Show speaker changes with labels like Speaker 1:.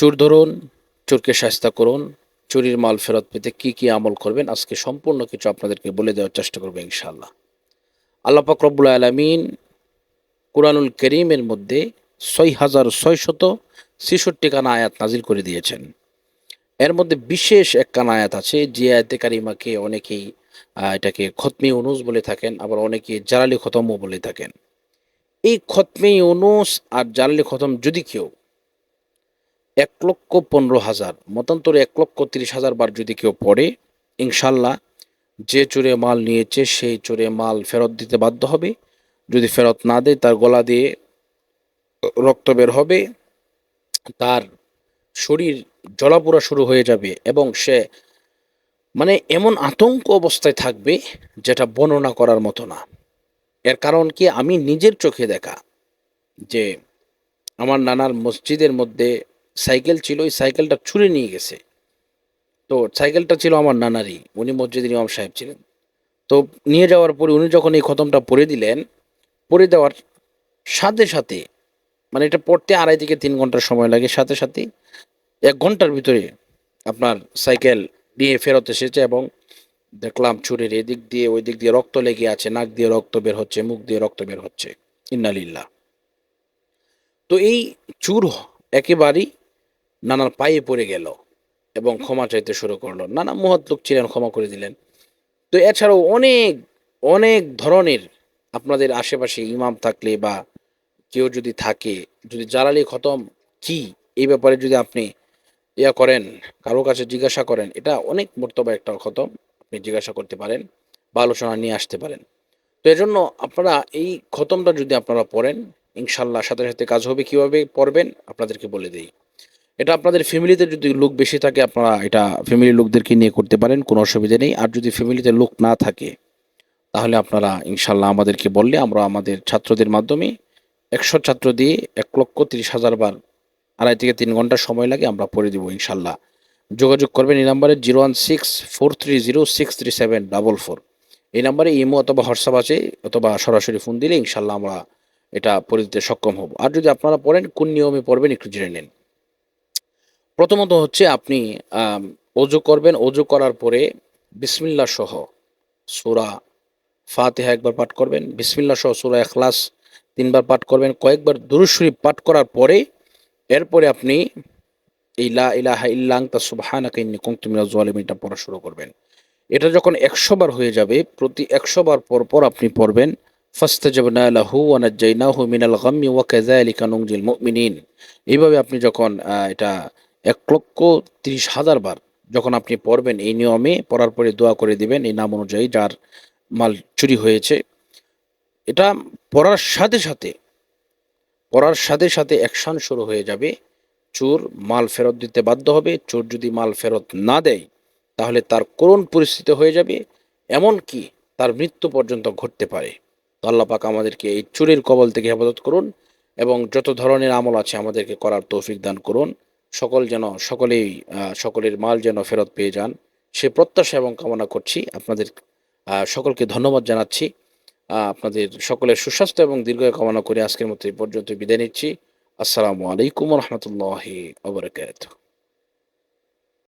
Speaker 1: চোর ধরুন, চোরকে শাস্তা করুন, চুরির মাল ফেরত পেতে কি কি আমল করবেন, আজকে সম্পূর্ণ কিছু আপনাদেরকে বলে দেওয়ার চেষ্টা করব ইনশাআল্লাহ। আল্লাহ রব্বুল আলমিন কুরআনুল করিমের মধ্যে ছয় হাজার ছয়শত ছেষট্টি কানা আয়াত নাজিল করে দিয়েছেন। এর মধ্যে বিশেষ এক কানা আয়াত আছে, যে আয়াতে কারিমাকে অনেকেই এটাকে খতমি অনুস বলে থাকেন, আবার অনেকে জালালি খতমও বলে থাকেন। এই খতমি অনুস আর জালালি খতম যদি কেউ এক লক্ষ পনেরো হাজার, মতান্তরে এক লক্ষ তিরিশ হাজার বার যদি কেউ পড়ে, ইনশাল্লাহ যে চোরে মাল নিয়েছে সেই চোরে মাল ফেরত দিতে বাধ্য হবে। যদি ফেরত না দেয়, তার গলা দিয়ে রক্ত বের হবে, তার শরীর জলাপোড়া শুরু হয়ে যাবে এবং সে মানে এমন আতঙ্ক অবস্থায় থাকবে যেটা বর্ণনা করার মতো না। এর কারণ কি? আমি নিজের চোখে দেখা যে আমার নানার মসজিদের মধ্যে সাইকেল ছিল, ওই সাইকেলটা ছুঁড়ে নিয়ে গেছে। তো সাইকেলটা ছিল আমার নানারই, উনি মসজিদের ইমাম সাহেব ছিলেন। তো নিয়ে যাওয়ার পরে উনি যখন এই খতমটা পরে দিলেন, পরে দেওয়ার সাথে সাথে মানে এটা পড়তে আড়াই থেকে তিন ঘণ্টার সময় লাগে, সাথে সাথে এক ঘণ্টার ভিতরে আপনার সাইকেল নিয়ে ফেরত এসেছে এবং দেখলাম চুরের এদিক দিয়ে ওই দিক দিয়ে রক্ত লেগে আছে, নাক দিয়ে রক্ত বের হচ্ছে, মুখ দিয়ে রক্ত বের হচ্ছে। ইন্নালিল্লাহ। তো এই চুর একেবারেই নানার পায়ে পড়ে গেল এবং ক্ষমা চাইতে শুরু করল। নানা মহৎ লোক ছিলেন ক্ষমা করে দিলেন। তো এছাড়াও অনেক অনেক ধরনের আপনাদের আশেপাশে ইমাম থাকলে বা কেউ যদি থাকে যদি জালালি খতম কি এই ব্যাপারে যদি আপনি ইয়া করেন কারও কাছে জিজ্ঞাসা করেন এটা অনেক মর্তবা একটা খতম আপনি জিজ্ঞাসা করতে পারেন বা আলোচনা নিয়ে আসতে পারেন। তো এজন্য আপনারা এই খতমটা যদি আপনারা পড়েন ইনশাল্লাহ সাথে সাথে কাজ হবে কীভাবে পড়বেন আপনাদেরকে বলে দিই। এটা আপনাদের ফ্যামিলিতে যদি লোক বেশি থাকে, আপনারা এটা ফ্যামিলির লোকদেরকে নিয়ে করতে পারেন, কোনো অসুবিধা নেই। আর যদি ফ্যামিলিতে লোক না থাকে, তাহলে আপনারা ইনশাল্লাহ আমাদেরকে বললে আমরা আমাদের ছাত্রদের মাধ্যমে একশো ছাত্র দিয়ে এক লক্ষ তিরিশ হাজার বার আড়াই থেকে তিন ঘণ্টা সময় লাগে আমরা পড়ে দিব ইনশাল্লাহ যোগাযোগ করবেন এই নাম্বারে zero one six four three zero six three seven double four. এই নাম্বারে ইমো অথবা হোয়াটসঅ্যাপ আছে, অথবা সরাসরি ফোন দিলে ইনশাল্লাহ আমরা এটা পড়ে দিতে সক্ষম হব। আর যদি আপনারা পড়েন, কোন নিয়মে পড়বেন একটু জেনে নিন। প্রথমত হচ্ছে আপনি অজু করবেন অজু করার পরে বিসমিল্লা সহ সুরা ফাতেহা একবার পাঠ করবেন বিসমিল্লা সহ সুরা এখলাস তিনবার পাঠ করবেন, কয়েকবার দুরুদ শরীফ পাঠ করার পরে এরপরে আপনি এই লা ইলাহা ইল্লা আনতা সুবহানাকা ইন্নী কুনতু পড়া শুরু করবেন। এটা যখন একশো বার হয়ে যাবে, প্রতি একশো বার পর পর আপনি পড়বেন, ফাস্তাজাবনা লাহু ওয়া নাজ্জাইনাহু মিনাল গাম্মি ওয়া কাযালিকা নুনজিল মুমিনিন। এইভাবে আপনি যখন এটা এক লক্ষ তিরিশ হাজার বার যখন আপনি পড়বেন এই নিয়মে, পড়ার পরে দোয়া করে দিবেন এই নাম অনুযায়ী যার মাল চুরি হয়েছে। এটা পড়ার সাথে সাথে, পড়ার সাথে সাথে অ্যাকশন শুরু হয়ে যাবে। চোর মাল ফেরত দিতে বাধ্য হবে। চোর যদি মাল ফেরত না দেয়, তাহলে তার করুণ পরিস্থিতি হয়ে যাবে এমন কি তার মৃত্যু পর্যন্ত ঘটতে পারে। তো আল্লাহ পাক আমাদেরকে এই চুরির কবল থেকে হেফাজত করুন এবং যত ধরনের আমল আছে আমাদেরকে করার তৌফিক দান করুন। সকল যেন, সকলেই সকলের মাল যেন ফেরত পেয়ে যান। সে প্রত্যাশা এবং কামনা করছি। আপনাদের সকলকে ধন্যবাদ জানাচ্ছি। আপনাদের সকলের সুস্বাস্থ্য এবং দীর্ঘ কামনা করে আজকের মতো এই পর্যন্ত বিদায় নিচ্ছি। আসসালামু আলাইকুম রহমতুল্লাহ ওবরাকাতুহ